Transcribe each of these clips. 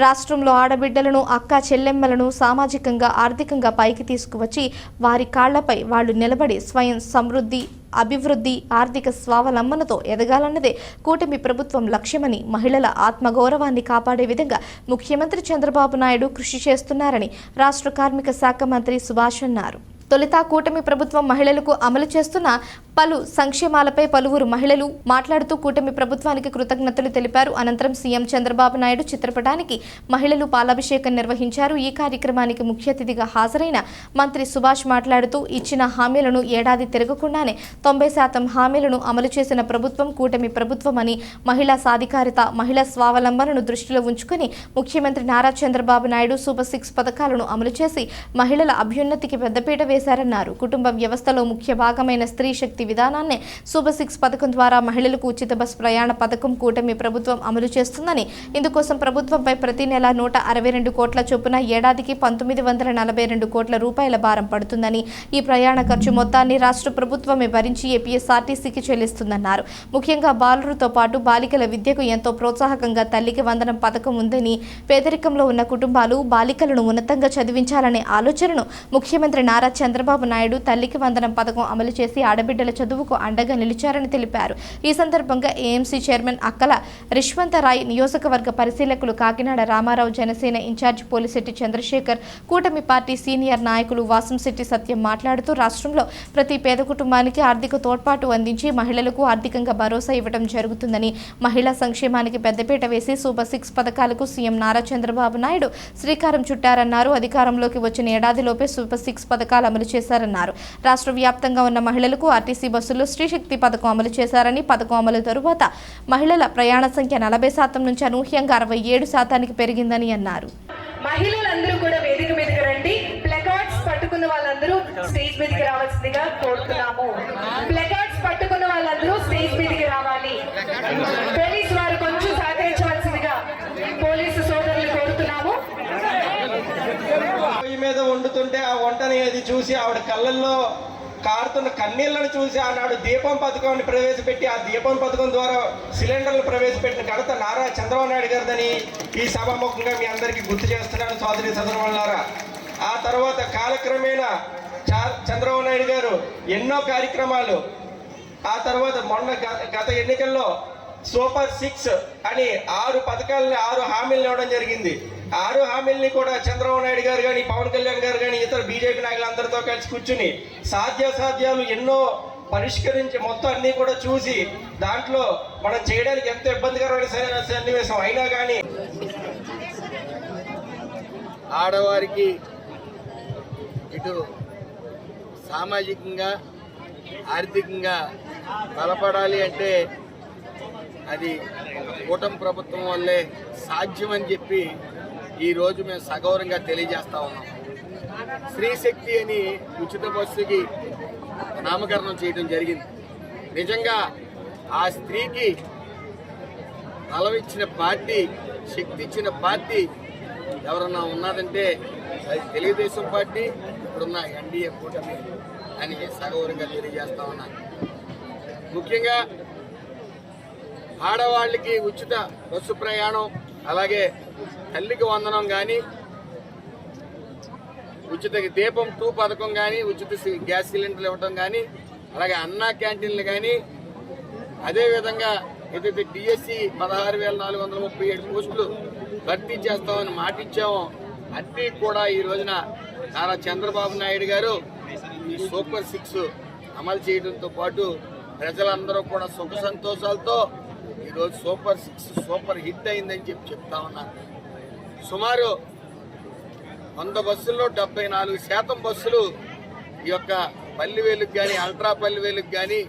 రాష్ట్రంలో ఆడబిడ్డలను అక్క చెల్లెమ్మలను సామాజికంగా ఆర్థికంగా పైకి తీసుకువచ్చి వారి కాళ్ళపై వాళ్ళు నిలబడి స్వయం సమృద్ధి అభివృద్ధి ఆర్థిక స్వావలంబనతో ఎదగాలన్నదే కూటమి ప్రభుత్వం లక్ష్యమని మహిళల ఆత్మగౌరవాన్ని కాపాడే విధంగా ముఖ్యమంత్రి చంద్రబాబు నాయుడు కృషి చేస్తున్నారని రాష్ట్ర కార్మిక శాఖ మంత్రి సుభాష్ అన్నారు. తొలుత కూటమి ప్రభుత్వం మహిళలకు అమలు చేస్తున్న పలు సంక్షేమాలపై పలువురు మహిళలు మాట్లాడుతూ కూటమి ప్రభుత్వానికి కృతజ్ఞతలు తెలిపారు. అనంతరం సీఎం చంద్రబాబు నాయుడు చిత్రపటానికి మహిళలు పాలాభిషేకం నిర్వహించారు. ఈ కార్యక్రమానికి ముఖ్య అతిథిగా హాజరైన మంత్రి సుభాష్ మాట్లాడుతూ ఇచ్చిన హామీలను ఏడాది తిరగకుండానే తొంభై శాతం హామీలను అమలు చేసిన ప్రభుత్వం కూటమి ప్రభుత్వమని మహిళా సాధికారిత మహిళా స్వావలంబనను దృష్టిలో ఉంచుకుని ముఖ్యమంత్రి నారా చంద్రబాబు నాయుడు సూపర్ సిక్స్ పథకాలను అమలు చేసి మహిళల అభ్యున్నతికి పెద్దపీట వేశారన్నారు. కుటుంబ వ్యవస్థలో ముఖ్య భాగమైన స్త్రీ శక్తి విధానాన్ని సూపర్ సిక్స్ పథకం ద్వారా మహిళలకు ఉచిత బస్ ప్రయాణ పథకం కూటమి ప్రభుత్వం అమలు చేస్తుందని. ఇందుకోసం ప్రభుత్వంపై ప్రతి నెల నూట అరవై రెండు కోట్ల చొప్పున ఏడాదికి పంతొమ్మిది వందల నలభై రెండు కోట్ల రూపాయల భారం పడుతుందని ఈ ప్రయాణ ఖర్చు మొత్తాన్ని రాష్ట్ర ప్రభుత్వమే భరించి ఏపీఎస్ఆర్టీసీకి చెల్లిస్తుందన్నారు. ముఖ్యంగా బాలురుతో పాటు బాలికల విద్యకు ఎంతో ప్రోత్సాహకంగా తల్లికి వందనం పథకం ఉందని పేదరికంలో ఉన్న కుటుంబాలు బాలికలను ఉన్నతంగా చదివించాలనే ఆలోచనను ముఖ్యమంత్రి నారా చంద్రబాబు నాయుడు తల్లికి వందనం పథకం అమలు చేసి ఆడబిడ్డల చదువుకు అండగా నిలిచారని తెలిపారు. ఈ సందర్భంగా ఏఎంసీ చైర్మన్ అక్కల రిష్వంతరాయ్ నియోజకవర్గ పరిశీలకులు కాకినాడ రామారావు జనసేన ఇన్ఛార్జ్ పోలిశెట్టి చంద్రశేఖర్ కూటమి పార్టీ సీనియర్ నాయకులు వాసంశెట్టి సత్యం మాట్లాడుతూ రాష్ట్రంలో ప్రతి పేద కుటుంబానికి ఆర్థిక తోడ్పాటు అందించి మహిళలకు ఆర్థికంగా భరోసా ఇవ్వడం జరుగుతుందని మహిళా సంక్షేమానికి పెద్దపీట వేసి సూపర్ సిక్స్ పథకాలకు సీఎం నారా చంద్రబాబు నాయుడు శ్రీకారం చుట్టారన్నారు. అధికారంలోకి వచ్చిన ఏడాదిలోపే సూపర్ సిక్స్ పథకాలు అమలు చేశారన్నారు. రాష్ట్ర వ్యాప్తంగా ఉన్న మహిళలకు ఆర్టీసీ బస్సుల్లో స్త్రీశక్తి పథకం అమలు చేశారని పథకం అమలు తరువాత మహిళల ప్రయాణ సంఖ్య నలభై శాతం నుంచి అనూహ్యంగా అరవై ఏడు శాతానికి పెరిగిందని అన్నారు. మహిళలందరూ కూడా వేదిక మీదకి రండి. ప్లకార్డ్స్ పట్టుకున్న వాళ్ళందరూ స్టేజ్ మీదకి రావాల్సిందిగా కోరుతున్నాము. ప్లకార్డ్స్ పట్టుకున్న వాళ్ళందరూ స్టేజ్ మీదకి రావాలి. పోలీస్ వారు కొంచెం సహకరించవలసిందిగా పోలీసు సోదరులు కోరుతున్నాము. మీద వండుతుంటే ఆ వంటని అది చూసి ఆవిడ కళ్ళల్లో కారుతున్న కన్నీళ్ళను చూసి ఆనాడు దీపం పథకాన్ని ప్రవేశపెట్టి ఆ దీపం పథకం ద్వారా సిలిండర్లు ప్రవేశపెట్టిన ఘనత నారా చంద్రబాబు నాయుడు గారిదని ఈ సభాముఖంగా మీ అందరికీ గుర్తు చేస్తున్నాను సోదరి సదనవల్లారా ఆ తర్వాత కాలక్రమేణా చంద్రబాబు నాయుడు గారు ఎన్నో కార్యక్రమాలు ఆ తర్వాత మొన్న గత- గత ఎన్నికల్లో సూపర్ సిక్స్ అని ఆరు పథకాలని ఆరు హామీలు ఇవ్వడం జరిగింది. ఆరు హామీల్ని కూడా చంద్రబాబు నాయుడు గారు కానీ పవన్ కళ్యాణ్ గారు కానీ ఇతర బీజేపీ నాయకులందరితో కలిసి కూర్చుని సాధ్యాసాధ్యాలు ఎన్నో పరిష్కరించి మొత్తం అన్నీ కూడా చూసి దాంట్లో మనం చేయడానికి ఎంతో ఇబ్బందికరమైన సన్నివేశం అయినా కానీ ఆడవారికి ఇటు సామాజికంగా ఆర్థికంగా బలపడాలి అంటే అది కూటమి ప్రభుత్వం వల్లే సాధ్యమని చెప్పి ఈరోజు మేము సగౌరవంగా తెలియజేస్తా ఉన్నాం. స్త్రీ శక్తి అని ఉచిత బస్సుకి నామకరణం చేయడం జరిగింది. నిజంగా ఆ స్త్రీకి అలవిచ్చిన పార్టీ శక్తి ఇచ్చిన పార్టీ ఎవరన్నా ఉన్నదంటే అది తెలుగుదేశం పార్టీ ఇప్పుడున్న ఎన్డీఏ కూటమి అని సగౌరవంగా తెలియజేస్తా ఉన్నాను ముఖ్యంగా ఆడవాళ్ళకి ఉచిత బస్సు ప్రయాణం అలాగే తల్లికి వందనం కానీ ఉచిత దీపం టూ పథకం కానీ ఉచిత సి- గ్యాస్ సిలిండర్లు ఇవ్వటం కానీ అలాగే అన్నా క్యాంటీన్లు కానీ అదేవిధంగా ఏదైతే డిఎస్సి పదహారు వేల నాలుగు వందల ముప్పై ఏడు పోస్టులు భర్తీ చేస్తామని మాటిచ్చామో అన్నీ కూడా ఈ రోజున నారా చంద్రబాబు నాయుడు గారు ఈ సూపర్ సిక్స్ అమలు చేయడంతో పాటు ప్రజలందరూ కూడా సుఖ సంతోషాలతో ఈరోజు సూపర్ సిక్స్ సూపర్ హిట్ అయిందని చెప్పి చెప్తా ఉన్నారు సుమారు వంద బస్సుల్లో డెబ్బై నాలుగు శాతం బస్సులు ఈ యొక్క పల్లివేలుకు కానీ అల్ట్రా పల్లివేలుకు కానీ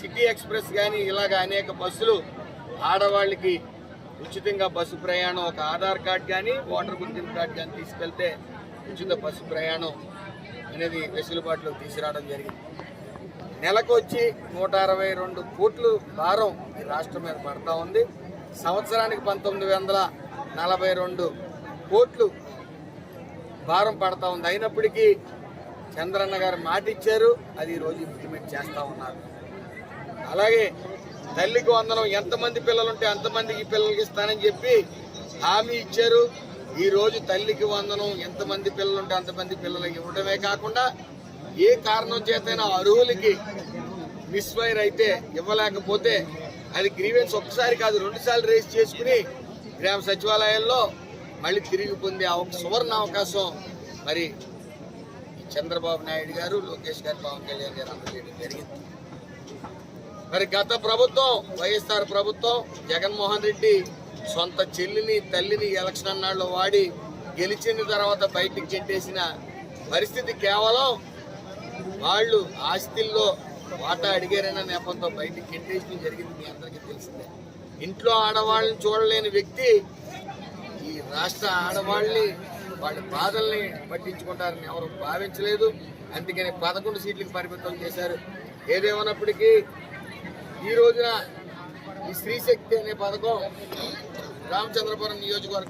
సిటీ ఎక్స్ప్రెస్ కానీ ఇలాగ అనేక బస్సులు ఆడవాళ్ళకి ఉచితంగా బస్సు ప్రయాణం ఒక ఆధార్ కార్డ్ కానీ ఓటర్ గుర్తింపు కార్డు కానీ తీసుకెళ్తే ఉచిత బస్సు ప్రయాణం అనేది వెసులుబాటులోకి తీసుకురావడం జరిగింది. నెలకొచ్చి నూట అరవై రెండు కోట్లు భారం ఈ రాష్ట్రం మీద పడతా ఉంది. సంవత్సరానికి పంతొమ్మిది వందల నలభై రెండు కోట్లు భారం పడతా ఉంది. అయినప్పటికీ చంద్రన్న గారు మాట ఇచ్చారు అది ఈరోజు ఇంప్లిమెంట్ చేస్తూ ఉన్నారు. అలాగే తల్లికి వందనం ఎంతమంది పిల్లలు ఉంటే అంతమందికి పిల్లలకి ఇస్తానని చెప్పి హామీ ఇచ్చారు. ఈరోజు తల్లికి వందనం ఎంతమంది పిల్లలు ఉంటే అంతమంది పిల్లలకి ఇవ్వడమే కాకుండా ఏ కారణం చేతైనా అర్హులకి మిస్ఫైర్ అయితే ఇవ్వలేకపోతే అది గ్రీవెన్స్ ఒక్కసారి కాదు రెండు సార్లు రేస్ చేసుకుని గ్రామ సచివాలయాల్లో మళ్ళీ తిరిగి పొందే సువర్ణ అవకాశం మరి చంద్రబాబు నాయుడు గారు లోకేష్ గారు పవన్ కళ్యాణ్ గారు అందజేయడం జరిగింది. మరి గత ప్రభుత్వం వైఎస్ఆర్ ప్రభుత్వం జగన్మోహన్ రెడ్డి సొంత చెల్లిని తల్లిని ఎలక్షన్ అన్నాళ్ళు వాడి గెలిచిన తర్వాత బయటికి చెట్టేసిన పరిస్థితి కేవలం వాళ్ళు ఆస్తిల్లో వాటా అడిగారన్న నేపథ్యంతో బయటికి చెట్టేసిన జరిగింది మీ అందరికీ తెలిసిందే. ఇంట్లో ఆడవాళ్ళని చూడలేని వ్యక్తి ఈ రాష్ట్ర ఆడవాళ్ళని వాళ్ళ బాధల్ని పట్టించుకుంటారని ఎవరు భావించలేదు. అందుకని పదకొండు సీట్లకు పరిమితం చేశారు. ఏదేమన్నప్పటికీ ఈ రోజున ఈ స్త్రీ శక్తి అనే పథకం రామచంద్రపురం నియోజకవర్గం